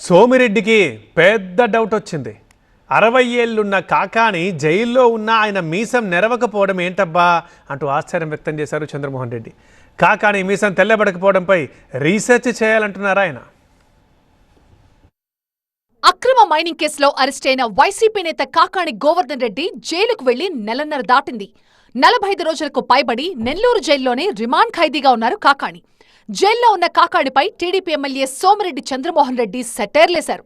సోమిరెడ్డికి పెద్ద డౌట్ వచ్చింది. అరవై ఏళ్ళున్న కాకాని జైల్లో ఉన్న ఆయన మీసం నెరవకపోవడం ఏంటబ్బా అంటూ ఆశ్చర్యం వ్యక్తం చేశారు చంద్రమోహన్ రెడ్డి. కాకాని మీసం తెల్లబడకపోవడంపై రీసెర్చ్ చేయాలంటున్నారు ఆయన. అక్రమ మైనింగ్ కేసులో అరెస్ట్ అయిన వైసీపీ నేత కాకాణి గోవర్ధన్ రెడ్డి జైలుకు వెళ్ళి నెలన్నర దాటింది. నలభై ఐదు రోజులకు పైబడి నెల్లూరు జైల్లోనే రిమాండ్ ఖైదీగా ఉన్నారు కాకాణి జైల్లో ఉన్న కాకాణిపై టీడీపీ ఎమ్మెల్యే సోమిరెడ్డి చంద్రమోహన్ రెడ్డి సెటైర్లేశారు.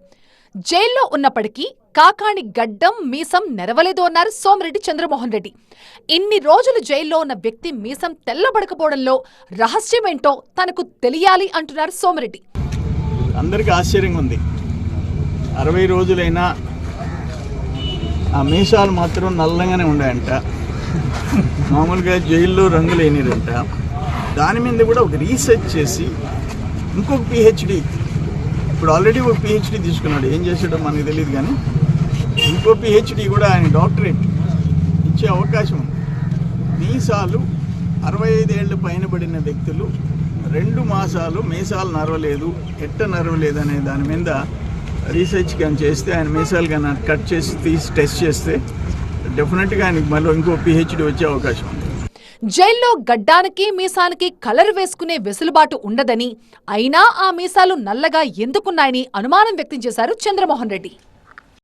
జైల్లో ఉన్నప్పటికీ కాకాణి గడ్డం మీసం నెరవలేదు అన్నారు సోమిరెడ్డి చంద్రమోహన్ రెడ్డి. ఇన్ని రోజులు జైల్లో ఉన్న వ్యక్తి మీసం తెల్లబడకపోవడంలో రహస్యమేంటో తనకు తెలియాలి అంటున్నారు సోమిరెడ్డి. అందరికీ ఆశ్చర్యంగా ఉంది అరవై రోజులైనా ఆ మీసాలు మాత్రం నల్లగానే ఉన్నాయంట మామూలుగా జైల్లో రంగు లేనిరంట దాని మీద కూడా ఒక రీసెర్చ్ చేసి ఇంకొక పిహెచ్డి ఇప్పుడు ఆల్రెడీ ఒక పిహెచ్డి తీసుకున్నాడు. ఏం చేసాడో మనకు తెలియదు కానీ ఇంకో పిహెచ్డి కూడా ఆయన డాక్టరేట్ ఇచ్చే అవకాశం ఉంది. మీసాలు అరవై ఐదేళ్ళు పైన పడిన వ్యక్తులు రెండు మాసాలు మీసాలు నరవలేదు ఎట్ట నరవలేదు అనే దాని మీద రీసెర్చ్ కానీ చేస్తే ఆయన మీసాలు కానీ కట్ చేసి తీసి టెస్ట్ చేస్తే డెఫినెట్గా ఆయనకి మళ్ళీ ఇంకో పిహెచ్డి వచ్చే అవకాశం ఉంది. జైల్లో గడ్డానికి మీసానికి కలర్ వేసుకునే వెసులుబాటు ఉండదని అయినా ఆ మీసాలు నల్లగా ఎందుకున్నాయని అనుమానం వ్యక్తం చేశారు చంద్రమోహన్ రెడ్డి.